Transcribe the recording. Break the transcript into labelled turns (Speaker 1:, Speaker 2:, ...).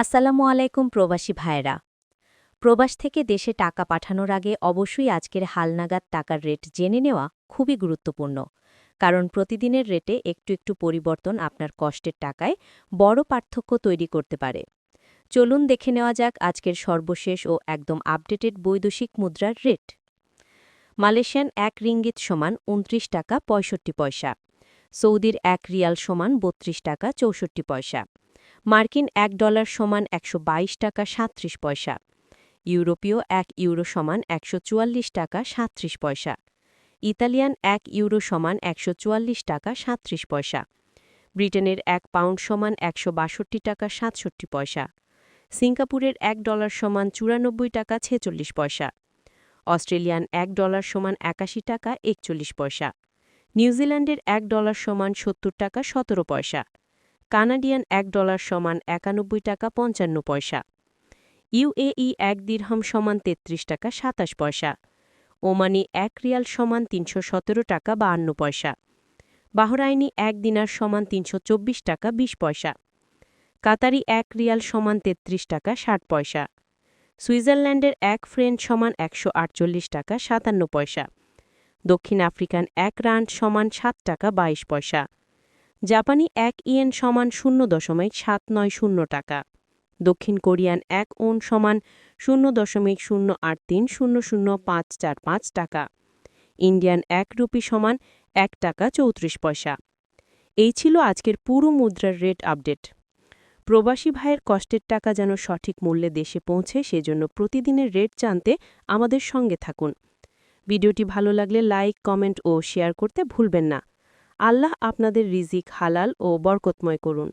Speaker 1: আসসালামু আলাইকুম, প্রবাসী ভাইয়েরা। প্রবাস থেকে দেশে টাকা পাঠানোর আগে অবশ্যই আজকের হালনাগাদ টাকার রেট জেনে নেওয়া খুবই গুরুত্বপূর্ণ, কারণ প্রতিদিনের রেটে একটু একটু পরিবর্তন আপনার কষ্টের টাকায় বড় পার্থক্য তৈরি করতে পারে। চলুন দেখে নেওয়া যাক আজকের সর্বশেষ ও একদম আপডেটেড বৈদেশিক মুদ্রার রেট। মালয়েশিয়ান এক রিঙ্গিত সমান উনত্রিশ টাকা পঁয়ষট্টি পয়সা, সৌদির এক রিয়াল সমান বত্রিশ টাকা চৌষট্টি পয়সা। মার্কিন এক ডলার সমান একশো বাইশ টাকা সাঁত্রিশ পয়সা, ইউরোপীয় এক ইউরো সমান একশো চুয়াল্লিশ টাকা সাঁত্রিশ পয়সা, ইতালিয়ান এক ইউরো সমান একশো চুয়াল্লিশ টাকা সাঁত্রিশ পয়সা, ব্রিটেনের এক পাউন্ড সমান একশো বাষট্টি টাকা সাতষট্টি পয়সা, সিঙ্গাপুরের এক ডলার সমান চুরানব্বই টাকা ছেচল্লিশ পয়সা, অস্ট্রেলিয়ান এক ডলার সমান একাশি টাকা একচল্লিশ পয়সা, নিউজিল্যান্ডের এক ডলার সমান সত্তর টাকা সতেরো পয়সা কানাডিয়ান এক ডলার সমান একানব্বই টাকা পঞ্চান্ন পয়সা। ইউএই এক দিরহাম সমান তেত্রিশ টাকা সাতাশ পয়সা। ওমানি এক রিয়াল সমান তিনশো সতেরো টাকা বাহান্ন পয়সা। বাহরাইনি এক দিনার সমান তিনশো চব্বিশ টাকা বিশ পয়সা। কাতারি এক রিয়াল সমান তেত্রিশ টাকা ষাট পয়সা। সুইজারল্যান্ডের এক ফ্রেন্ড সমান একশো আটচল্লিশ টাকা সাতান্ন পয়সা। দক্ষিণ আফ্রিকান এক রান্ড সমান সাত টাকা বাইশ পয়সা। জাপানি এক ইয়েন সমান শূন্য দশমিক সাত নয় শূন্য টাকা। দক্ষিণ কোরিয়ান এক ওন সমান শূন্য দশমিক শূন্য আট তিন শূন্য শূন্য পাঁচ চার পাঁচ টাকা। ইন্ডিয়ান এক রুপি সমান এক টাকা চৌত্রিশ পয়সা। এই ছিল আজকের পুরো মুদ্রার রেট আপডেট। প্রবাসী ভাইয়ের কষ্টের টাকা যেন সঠিক মূল্যে দেশে পৌঁছে, সেজন্য প্রতিদিনের রেট জানতে আমাদের সঙ্গে থাকুন। ভিডিওটি ভালো লাগলে লাইক, কমেন্ট ও শেয়ার করতে ভুলবেন না। আল্লাহ আপনাদের রিজিক হালাল ও বরকতময় করুন।